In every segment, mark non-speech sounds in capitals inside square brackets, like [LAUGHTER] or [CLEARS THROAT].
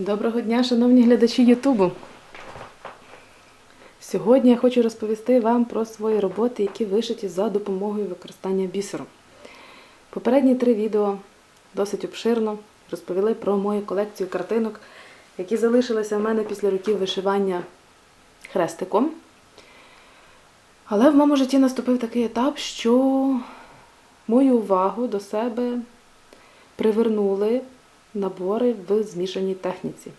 Доброго дня, шановні глядачі Ютубу. Сьогодні я хочу розповісти вам про свої роботи, які вишиті за допомогою використання бісеру. Попередні три відео досить обширно розповіли про мою колекцію картинок, які залишилися в мене після років вишивання хрестиком. Але в моєму житті наступив такий етап, що мою увагу до себе привернули набори в змішаній техніці.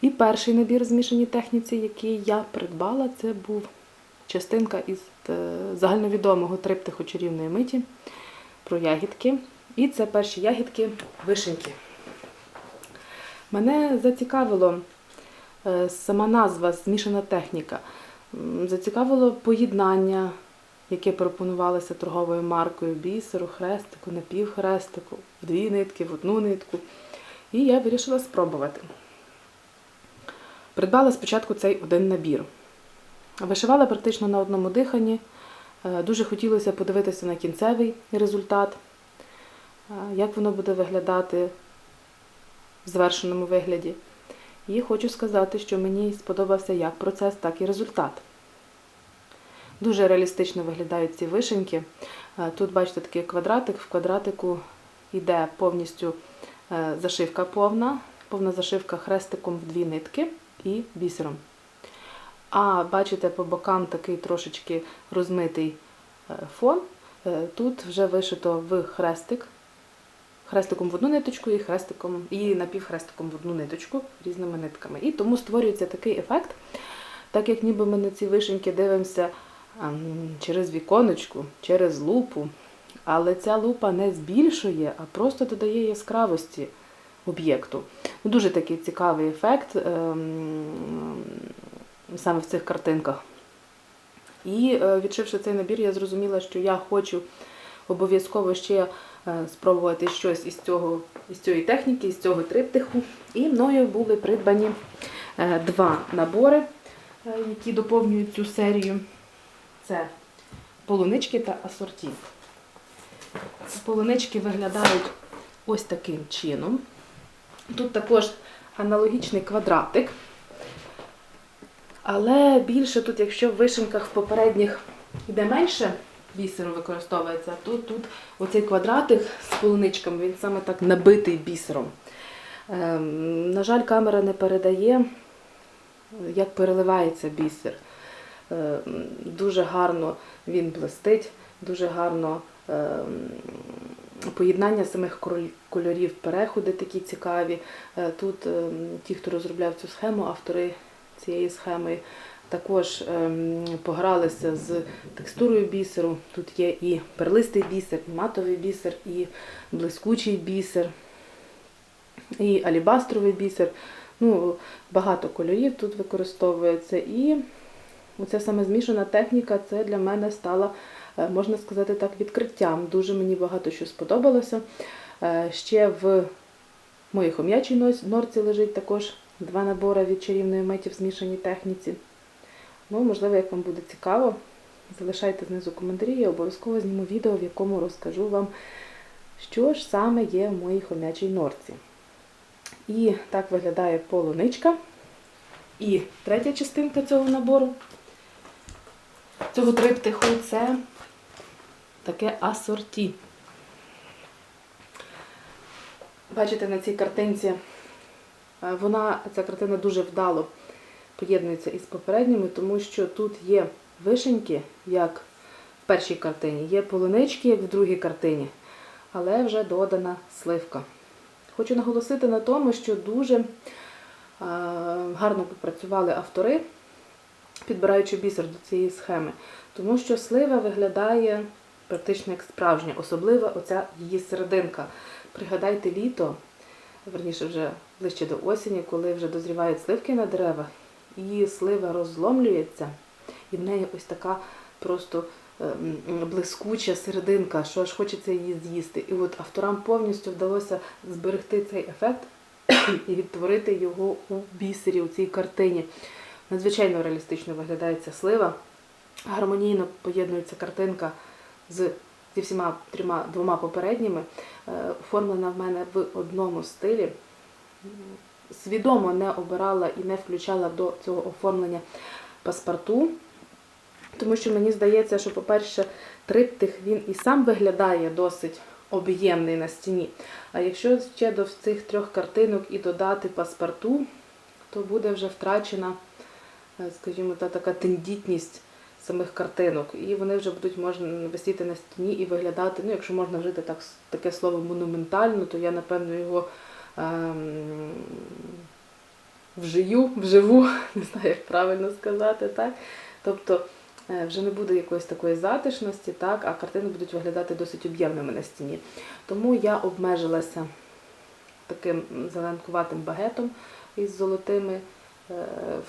І перший набір в змішаній техніці, який я придбала, це був частинка із е, загальновідомого триптиху чарівної миті про ягідки. І це перші ягідки вишеньки. Мене зацікавило е, сама назва змішана техніка. Зацікавило поєднання, яке пропонувалося торговою маркою бісеру, хрестику, напівхрестику, в дві нитки, в одну нитку. І я вирішила спробувати. Придбала спочатку цей один набір. Вишивала практично на одному диханні. Е, Дуже хотілося подивитися на кінцевий результат, е, як воно буде виглядати в звершеному вигляді. І хочу сказати, що мені сподобався як процес, так і результат. Дуже реалістично виглядають ці вишеньки. Е, Тут, бачите, такий квадратик. В квадратику йде повністю зашивка повна, повна зашивка хрестиком в дві нитки і бісером. А бачите, по бокам такий трошечки розмитий е, фон. Е, Тут вже вишито в хрестик, хрестиком в одну ниточку і хрестиком, і напівхрестиком в одну ниточку різними нитками. І тому створюється такий ефект, так як ніби ми на ці вишеньки дивимося ем, через віконечку, через лупу. Але ця лупа не збільшує, а просто додає яскравості об'єкту. Ну, Дуже такий цікавий ефект ем, саме в цих картинках. І е, відшивши цей набір, я зрозуміла, що я хочу обов'язково ще е, спробувати щось із, цього, із цієї техніки, із цього триптиху. І мною були придбані е, два набори, які доповнюють цю серію. Це полунички та асорті. Полунички виглядають ось таким чином. Тут також аналогічний квадратик. Але більше тут, якщо в вишеньках в попередніх йде менше бісеру використовується, то тут оцей квадратик з полуничками, він саме так набитий бісером. Ем, на жаль, камера не передає, як переливається бісер. Ем, дуже гарно він блистить, дуже гарно поєднання самих кольорів, переходи такі цікаві. Е, Тут ем, ті, хто розробляв цю схему, автори цієї схеми також ем, погралися з текстурою бісеру. Тут є і перлистий бісер, і матовий бісер, і блискучий бісер, і алібастровий бісер. Ну, багато кольорів тут використовується. І оця саме змішана техніка це для мене стала, можна сказати так, відкриттям. Дуже мені багато що сподобалося. Е, Ще в моїй хом'ячій норці лежить також два набори від чарівної миті в змішаній техніці. Ну, можливо, як вам буде цікаво, залишайте знизу коментарі, я обов'язково зніму відео, в якому розкажу вам, що ж саме є в моїй хом'ячій норці. І так виглядає полуничка. І третя частинка цього набору, цього триптиху, це таке асорті. Бачите, на цій картинці е, вона, ця картина дуже вдало поєднується із попередніми, тому що тут є вишеньки, як в першій картині, є полунички, як в другій картині, але вже додана сливка. Хочу наголосити на тому, що дуже е, гарно попрацювали автори, підбираючи бісер до цієї схеми, тому що слива виглядає практично як справжня, особливо оця її серединка. Пригадайте літо, верніше вже ближче до осені, коли вже дозрівають сливки на деревах, і слива розломлюється, і в неї ось така просто ем, блискуча серединка, що аж хочеться її з'їсти. І от авторам повністю вдалося зберегти цей ефект [CLEARS THROAT] і відтворити його у бісері, у цій картині. Надзвичайно реалістично виглядає ця слива. Гармонійно поєднується картинка з зі всіма трьома двома попередніми, е, оформлена в мене в одному стилі. свідомо не обирала і не включала до цього оформлення паспорту. Тому що мені здається, що, по-перше, триптих він і сам виглядає досить об'ємний на стіні. А якщо ще до цих трьох картинок і додати паспорту, то буде вже втрачена, е, скажімо, та така тендітність самих картинок. І вони вже будуть можна висіти на стіні і виглядати, ну, якщо можна вжити так, таке слово монументально, то я, напевно, його ем, вжию, вживу, [LAUGHS] не знаю, як правильно сказати, так? Тобто е, вже не буде якоїсь такої затишності, так, а картини будуть виглядати досить об'ємними на стіні. Тому я обмежилася таким зеленкуватим багетом із золотими е,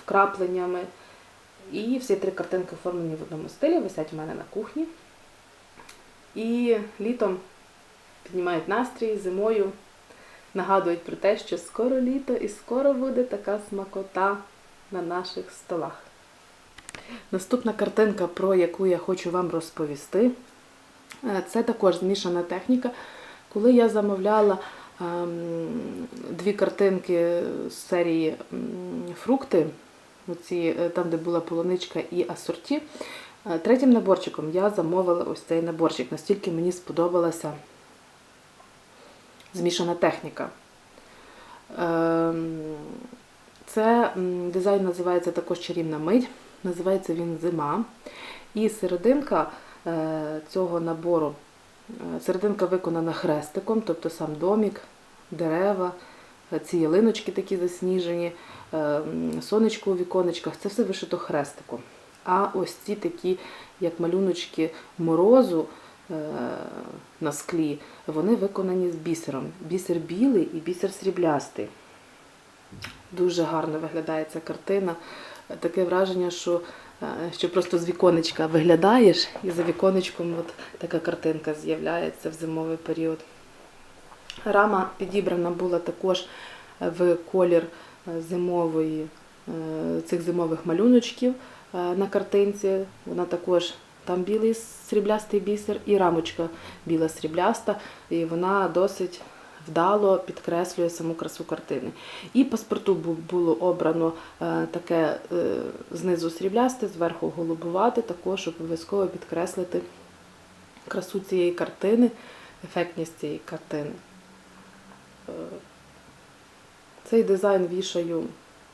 вкрапленнями. І всі три картинки оформлені в одному стилі, висять в мене на кухні. І літом піднімають настрій, зимою нагадують про те, що скоро літо і скоро буде така смакота на наших столах. Наступна картинка, про яку я хочу вам розповісти, е, це також змішана техніка. Коли я замовляла ем, дві картинки з серії фрукти, оці, е, там, де була полуничка і асорті, е, третім наборчиком я замовила ось цей наборчик. Настільки мені сподобалася змішана техніка. Ем, Це дизайн називається також чарівна мить, називається він Зима. І серединка е, цього набору, серединка виконана хрестиком, тобто сам домік, дерева, ці ялиночки такі засніжені, сонечко у віконечках, це все вишито хрестиком. А ось ці такі, як малюночки морозу е, на склі, вони виконані з бісером. Бісер білий і бісер сріблястий. Дуже гарно виглядає ця картина. Таке враження, що, е, що просто з віконечка виглядаєш, і за віконечком от така картинка з'являється в зимовий період. Рама підібрана була також в колір зимової, е, цих зимових малюночків е, на картинці. Вона також там білий сріблястий бісер і рамочка біла срібляста, і вона досить вдало підкреслює саму красу картини. І паспорту було обрано е, таке знизу сріблясте, зверху голубувате, також обов'язково підкреслити красу цієї картини, ефектність цієї картини. Цей дизайн вішаю,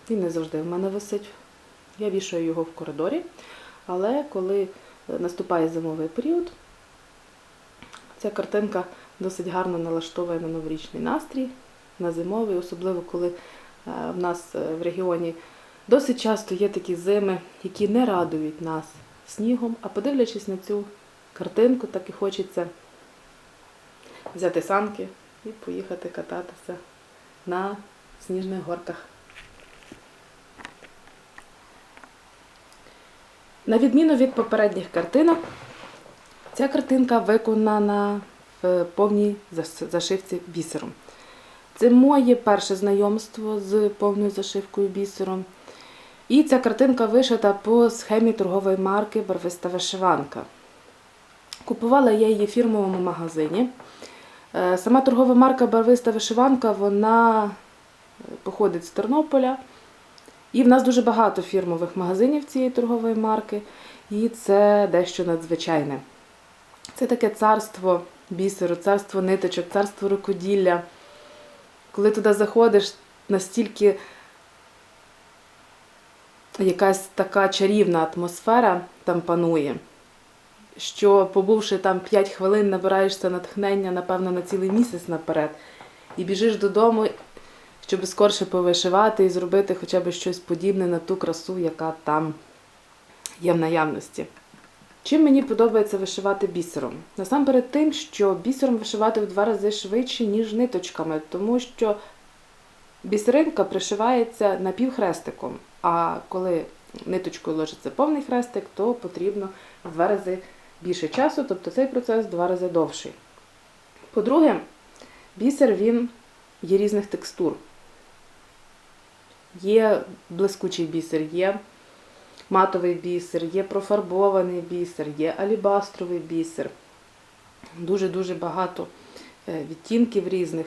він не завжди в мене висить. Я вішаю його в коридорі, але коли е, наступає зимовий період, ця картинка досить гарно налаштовує на новорічний настрій, на зимовий, особливо коли е, в нас е, в регіоні досить часто є такі зими, які не радують нас снігом, а подивлячись на цю картинку, так і хочеться взяти санки і поїхати кататися на сніжних горках. На відміну від попередніх картинок, ця картинка виконана в повній зашивці бісером. Це моє перше знайомство з повною зашивкою бісером. І ця картинка вишита по схемі торгової марки Барвиста вишиванка. Купувала я її в фірмовому магазині. Е, Сама торгова марка Барвиста вишиванка, вона походить з Тернополя. І в нас дуже багато фірмових магазинів цієї торгової марки, і це дещо надзвичайне. Це таке царство бісеру, царство ниточок, царство рукоділля. Коли туди заходиш, настільки якась така чарівна атмосфера там панує, що, побувши там 5 хвилин, набираєшся натхнення, напевно, на цілий місяць наперед, і біжиш додому, щоб скорше повишивати і зробити хоча б щось подібне на ту красу, яка там є в наявності. Чим мені подобається вишивати бісером? Насамперед тим, що бісером вишивати в два рази швидше, ніж ниточками, тому що бісеринка пришивається напівхрестиком, а коли ниточкою ложиться повний хрестик, то потрібно в два рази більше часу, тобто цей процес в два рази довший. По-друге, бісер він є різних текстур. Є блискучий бісер, є матовий бісер, є профарбований бісер, є алібастровий бісер. Дуже-дуже багато е, відтінків різних.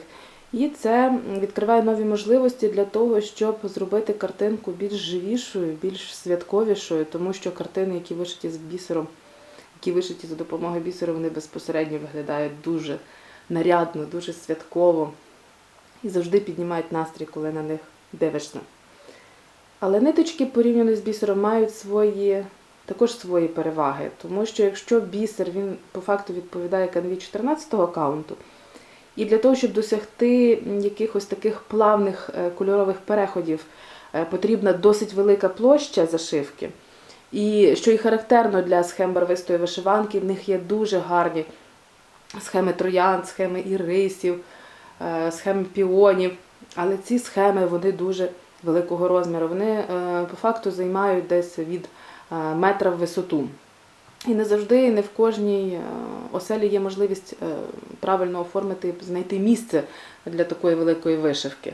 І це відкриває нові можливості для того, щоб зробити картинку більш живішою, більш святковішою, тому що картини, які вишиті з бісером, які вишиті за допомогою бісеру, вони безпосередньо виглядають дуже нарядно, дуже святково і завжди піднімають настрій, коли на них дивишся. Але ниточки, порівняно з бісером, мають свої, також свої переваги, тому що якщо бісер він по факту відповідає канві 14-го каунту, і для того, щоб досягти якихось таких плавних е, кольорових переходів, е, потрібна досить велика площа зашивки. І що і характерно для схем барвистої вишиванки, в них є дуже гарні схеми троян, схеми ірисів, е, схеми піонів. Але ці схеми вони дуже великого розміру. Вони е, по факту займають десь від е, метра в висоту. І не завжди, не в кожній е, оселі є можливість правильно оформити, знайти місце для такої великої вишивки.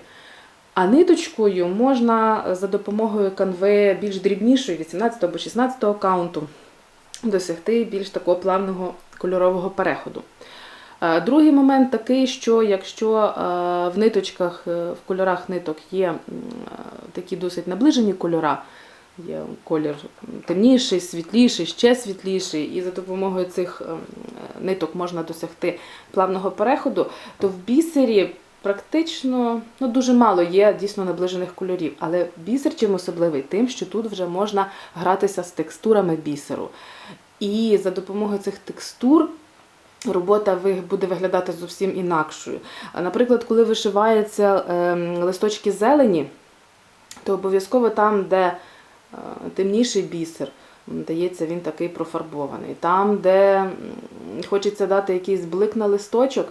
А ниточкою можна за допомогою канви більш дрібнішої, 18 або 16 каунту, досягти більш такого плавного кольорового переходу. Е, Другий момент такий, що якщо е, в ниточках, е, в кольорах ниток є такі досить наближені кольора, є колір темніший, світліший, ще світліший, і за допомогою цих ем, ниток можна досягти плавного переходу, то в бісері практично ну, дуже мало є дійсно наближених кольорів. Але бісер чим особливий? Тим, що тут вже можна гратися з текстурами бісеру. І за допомогою цих текстур робота буде виглядати зовсім інакшою. Наприклад, коли вишиваються ем, листочки зелені, то обов'язково там, де е, темніший бісер, дається він такий профарбований. Там, де хочеться дати якийсь блик на листочок,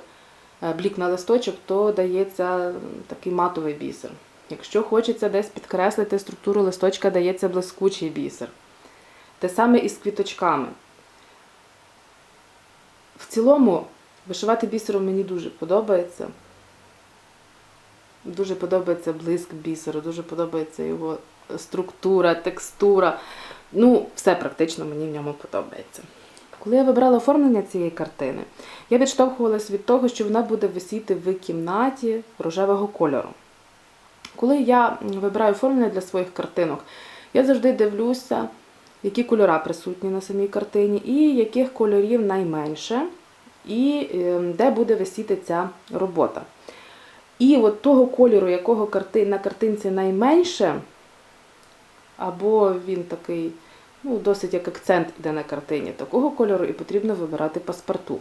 е, блік на листочок, то дається такий матовий бісер. Якщо хочеться десь підкреслити структуру листочка, дається блискучий бісер. Те саме і з квіточками. В цілому, вишивати бісером мені дуже подобається. Дуже подобається блиск бісеру, дуже подобається його структура, текстура. Ну, все практично мені в ньому подобається. Коли я вибрала оформлення цієї картини, я відштовхувалась від того, що вона буде висіти в кімнаті рожевого кольору. Коли я вибираю оформлення для своїх картинок, я завжди дивлюся, які кольора присутні на самій картині, і яких кольорів найменше, і ем, де буде висіти ця робота. І от того кольору, якого на картинці найменше, або він такий, ну, досить як акцент іде на картині, такого кольору і потрібно вибирати паспорту.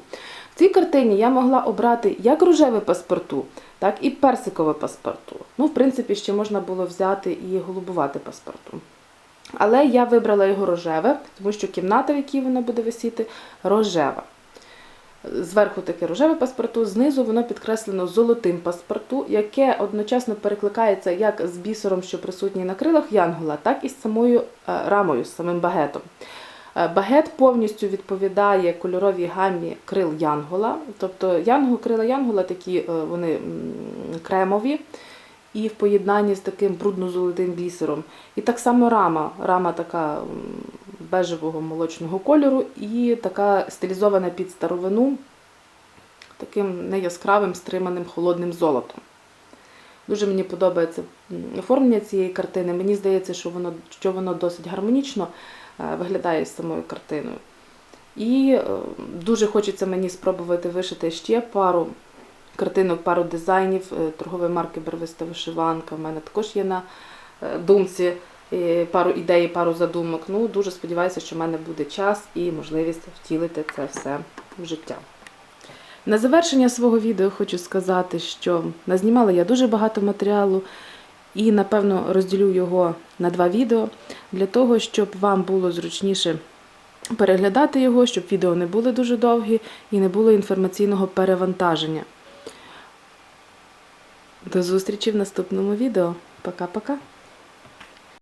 В цій картині я могла обрати як рожеве паспорту, так і персикове паспорту. Ну, в принципі, ще можна було взяти і голубувати паспорту. Але я вибрала його рожеве, тому що кімната, в якій воно буде висіти, рожева. Зверху таке рожеве паспорту, знизу воно підкреслено золотим паспорту, яке одночасно перекликається як з бісером, що присутній на крилах Янгола, так і з самою е, рамою, з самим багетом. Е, Багет повністю відповідає кольоровій гамі крил Янгола. Тобто янгол, крила Янгола такі е, вони кремові і в поєднанні з таким брудно-золотим бісером. І так само рама. Рама така бежевого молочного кольору і така стилізована під старовину таким неяскравим, стриманим холодним золотом. Дуже мені подобається оформлення цієї картини. Мені здається, що воно, що воно досить гармонічно е, виглядає з самою картиною. І е, дуже хочеться мені спробувати вишити ще пару картинок, пару дизайнів е, торгової марки Барвиста вишиванка. У мене також є на е, думці е, пару ідей, пару задумок. Ну, дуже сподіваюся, що в мене буде час і можливість втілити це все в життя. На завершення свого відео хочу сказати, що назнімала я дуже багато матеріалу і, напевно, розділю його на два відео для того, щоб вам було зручніше переглядати його, щоб відео не були дуже довгі і не було інформаційного перевантаження. До зустрічі в наступному відео. Пока-пока!